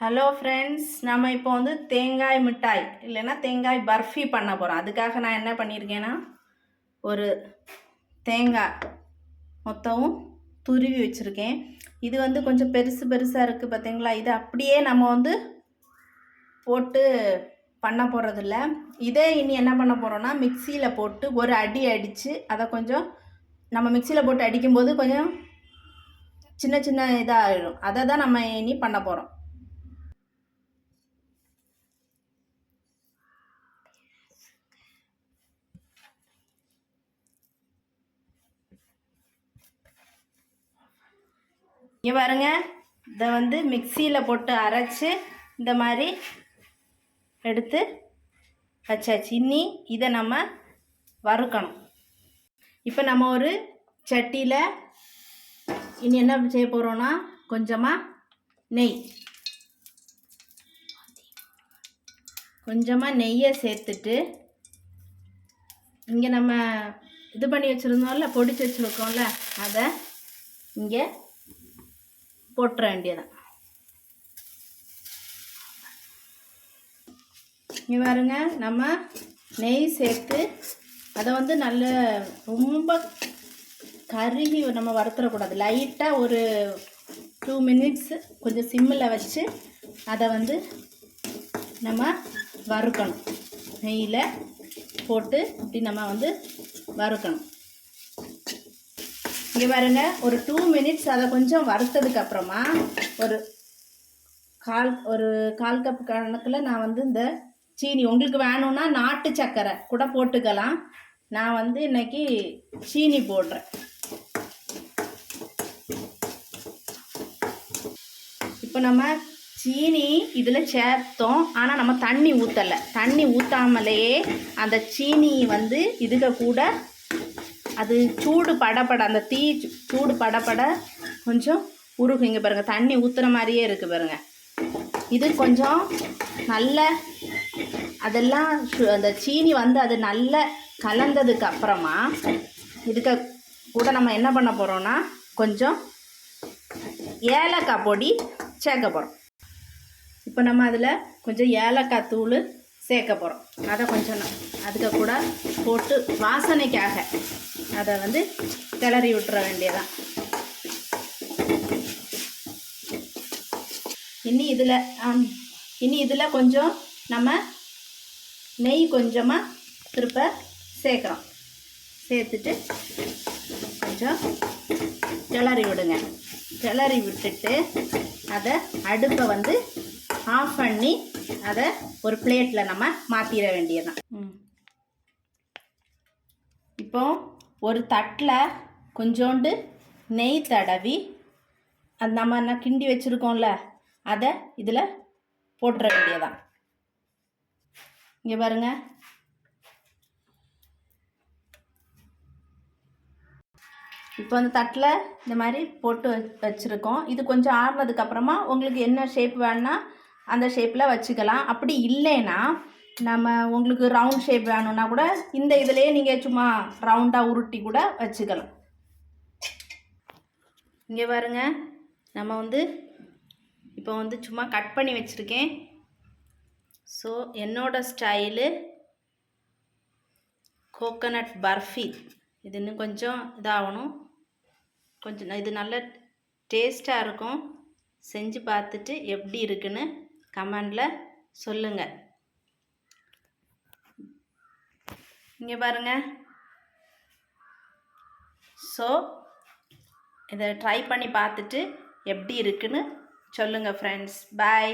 Hello friends நம்ம இப்போ வந்து தேங்காய் மிட்டாய் இல்லைன்னா தேங்காய் பர்ஃபி பண்ண போகிறோம் அதுக்காக நான் என்ன பண்ணியிருக்கேன்னா ஒரு தேங்காய் மொத்தமும் துருவி வச்சுருக்கேன். இது வந்து கொஞ்சம் பெருசு பெருசாக இருக்குது பார்த்தீங்களா இது அப்படியே நம்ம வந்து போட்டு பண்ண போகிறதில்ல இதே இனி என்ன பண்ண போகிறோன்னா மிக்சியில் போட்டு ஒரு அடி அடித்து அதை கொஞ்சம் நம்ம மிக்சியில் போட்டு அடிக்கும்போது கொஞ்சம் சின்ன சின்ன இதாகிடும் அதை தான் நம்ம இனி பண்ண போகிறோம் இங்கே பாருங்க. இதை வந்து மிக்சியில் போட்டு அரைச்சி இந்த மாதிரி எடுத்து வச்சாச்சு. இனி இதை நம்ம வறுக்கணும். இப்போ நம்ம ஒரு சட்டியில் இனி என்ன செய்ய போகிறோன்னா கொஞ்சமாக நெய். கொஞ்சமாக நெய்யை சேர்த்துட்டு இங்கே நம்ம இது பண்ணி வச்சுருந்தோம்ல பொடிச்சு வச்சுருக்கோம்ல அதை இங்கே போட்டுற வேண்டியதான் இங்கே பாருங்க நம்ம நெய் சேர்த்து அதை வந்து நல்ல ரொம்ப கருகி நம்ம வறுத்துடக்கூடாது லைட்டாக ஒரு டூ மினிட்ஸ் கொஞ்சம் சிம்மில் வச்சு அதை வந்து நம்ம வறுக்கணும். நெய்யில் போட்டு இப்படி நம்ம வந்து வறுக்கணும். இங்கே பாருங்க ஒரு டூ மினிட்ஸ் அதை கொஞ்சம் வறுத்ததுக்கு அப்புறமா ஒரு கால் ஒரு கால் கப் கணக்கில் நான் வந்து இந்த சீனி உங்களுக்கு வேணும்னா நாட்டு சர்க்கரை கூட போட்டுக்கலாம். நான் வந்து இன்னைக்கு சீனி போடுறேன். இப்போ நம்ம சீனி இதில் சேர்த்தோம். ஆனால் நம்ம தண்ணி ஊற்றலை தண்ணி ஊற்றாமலேயே அந்த சீனி வந்து இதுக கூட அது சூடு படப்பட அந்த தீ சூடு படப்பட கொஞ்சம் உருகும் இங்கே பாருங்கள் தண்ணி ஊற்றுற மாதிரியே இருக்குது பாருங்கள் இது கொஞ்சம் நல்ல அதெல்லாம் சு- அந்த சீனி வந்து அது நல்ல கலந்ததுக்கு அப்புறமா இதுக்கு கூட நம்ம என்ன பண்ண போகிறோம்னா கொஞ்சம் ஏலக்காய் பொடி சேர்க்க போகிறோம் இப்போ நம்ம அதில் கொஞ்சம் ஏலக்காய் தூள் சேர்க்க போகிறோம் அதை கொஞ்சம் அதுக்கு கூட போட்டு வாசனைக்காக அதை வந்து கிளறி விட்டுற வேண்டியதான் இனி இதில் இனி இதில் கொஞ்சம் நம்ம நெய் கொஞ்சமாக திருப்ப சேர்க்குறோம். சேர்த்துட்டு கொஞ்சம் கிளறி விடுங்க. கிளறி விட்டுட்டு அதை அடுப்பை வந்து ஆஃப் பண்ணி அதை ஒரு பிளேட்டில் நம்ம மாற்றிட வேண்டியதுதான். ம். இப்போ ஒரு தட்டில் கொஞ்சோண்டு நெய் தடவி அது நம்ம என்ன கிண்டி வச்சுருக்கோம்ல அதை இதில் போட்டுற வேண்டியதான் இங்கே பாருங்க. இப்போ அந்த தட்டில் இந்த மாதிரி போட்டு வச்சுருக்கோம். இது கொஞ்சம் ஆறுனதுக்கு அப்புறமா உங்களுக்கு என்ன ஷேப் வேணும்னா அந்த ஷேப்பில் வச்சுக்கலாம். அப்படி இல்லைன்னா நம்ம உங்களுக்கு ரவுண்ட் ஷேப் வேணும்னா கூட இந்த இதுலேயே நீங்கள் சும்மா ரவுண்டாக உருட்டி கூட வச்சுக்கலாம். இங்கே பாருங்க. நம்ம வந்து இப்போ வந்து சும்மா கட் பண்ணி வச்சுருக்கேன். ஸோ என்னோடய ஸ்டைலு கோகனட் பர்ஃபி இது இன்னும் கொஞ்சம் இதாகணும். கொஞ்சம் இது நல்ல டேஸ்ட்டாக இருக்கும். செஞ்சு பார்த்துட்டு எப்படி இருக்குன்னு கமெண்டில் சொல்லுங்கள் இங்கே பாருங்க. ஸோ இதை ட்ரை பண்ணி பார்த்துட்டு எப்படி இருக்குன்னு சொல்லுங்கள் ஃப்ரெண்ட்ஸ் பாய்